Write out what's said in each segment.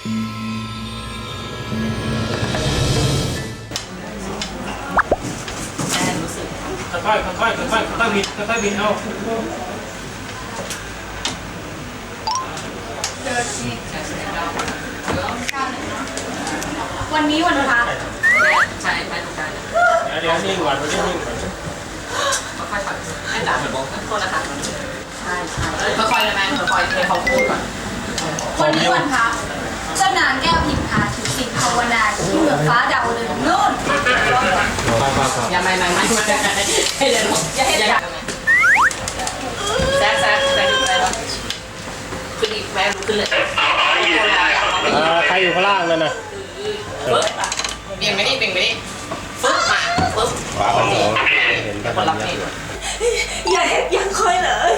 ค่อยๆค่อยๆค่อยๆค่อยๆบิดค่อยๆบิดเอาวันนี้วันพระใช่ไปตรงกลางเดี๋ยวนิ่งก่อนไม่ได้นิ่งก่อนค่อยๆถอยให้จ๋าเหมือนบอกโทษนะคะใช่ใช่ค่อยๆเลยแม่ค่อยๆให้เขาพูดก่อนวันนี้วันพระ เจ้านางแก้วพิมพาถือสิ่งภาวนาที่เมืองฟ้าดาวเรืองโน่นอย่าไม่ไม่ไม่ไม่ให้เดินอย่าให้เดินแซกแซกแซกอยู่ไหนวะขึ้นอีกแม่ลุกขึ้นเลยอ่าใครอยู่ข้างล่างนั่นน่ะปึ๊บเบี่ยงไปนี่เบี่ยงไปนี่ฟึ๊บมาปึ๊บขวาคนเห็นคนรับนี่อย่าเห็นยังคอยเลย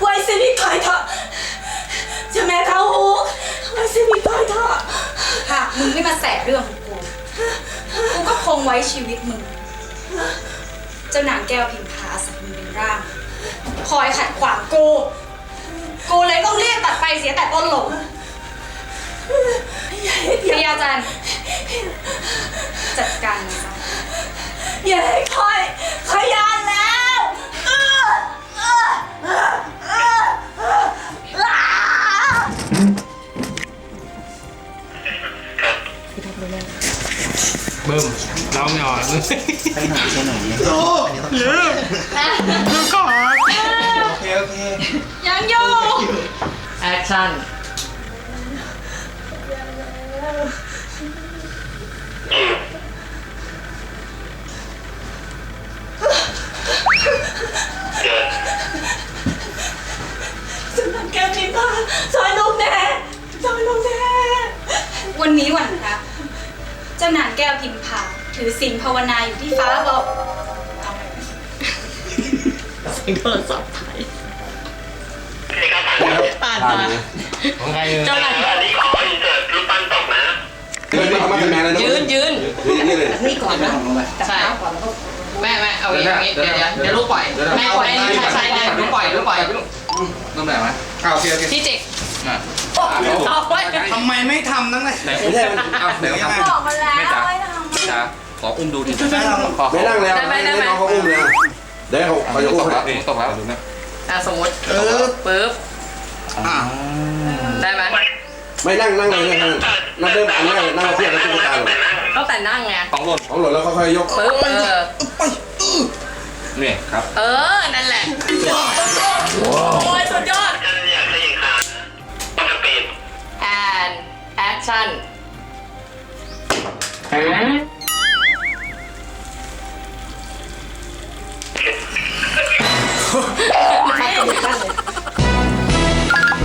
ไว้สิพี่คอยเถอะจะแม่เท้ มึงไม่มาแสเรื่องของกู กูก็คงไว้ชีวิตมึง เจ้านางแก้วพิมพาอาศัยมึงเป็นร่าง คอยขัดขวางกู กูเลยต้องเรียกตัดไปเสียแต่ต้นหลงอย่าเห็นพยาจันทร์จัดการมันซะอย่าให้คอย บึ้มเราไม่อ่อนเลยไปหน่อยใช่หน่อยเนี่ยเยอะเดี๋ยวก่อนโอเคโอเคยังอยู่แอคชั่นฉันทำแก้วพิมพ์มาซอยลูกแน่ซอยลูกแน่วันนี้วันพระเจ้านางแก้วพิมพาถือศีลภาวนาอยู่ที่ฟ้าบอกเอาไหมเสียงโทรศัพท์ไทยผ่านมาของใครเออเจ้านายอันนี้ขออินเสิร์ตรูปปั้นตกนะเดินมาทำมาทำงานเลยนะยืนยืนนี่เลยนี่ก่อนนะลงไปใช่แม่แม่เอาอย่างนี้เดี๋ยวเดี๋ยวเดี๋ยวลูกปล่อยแม่ปล่อยใช่ใช่ใช่ลูกปล่อยลูกปล่อย ต้องไหนวะอ่าโอเคโอเคที่จิกอะเอาไว้ทำไมไม่ทำตั้งแต่ไม่ใช่มันเอาเดี๋ยวทำบอกมาแล้วไม่จ๋าให้ทำไม่จ๋าขออุ้มดูดิไม่นั่งแล้วไม่น้องเขาอุ้มเลยเดี๋ยวเขาเขาจะอุ้มให้ตกแล้วดูนะอะสมมติปึ๊บอ่าได้ไหมไม่นั่งนั่งเลยนั่งนั่งเริ่มอันนี้นั่งเพียงแล้วตุ๊กตาเลยตั้งแต่นั่งไงของหล่นของหล่นแล้วค่อยๆยกปึ๊บเออนี่ครับ เออ นั่นแหละโอ้ย action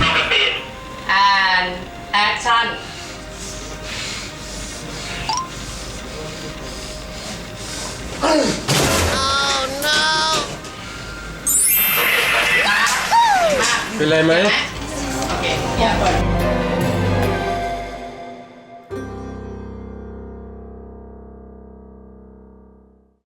ปกติ and action เป็นไรไหม โอเคเยี่ยม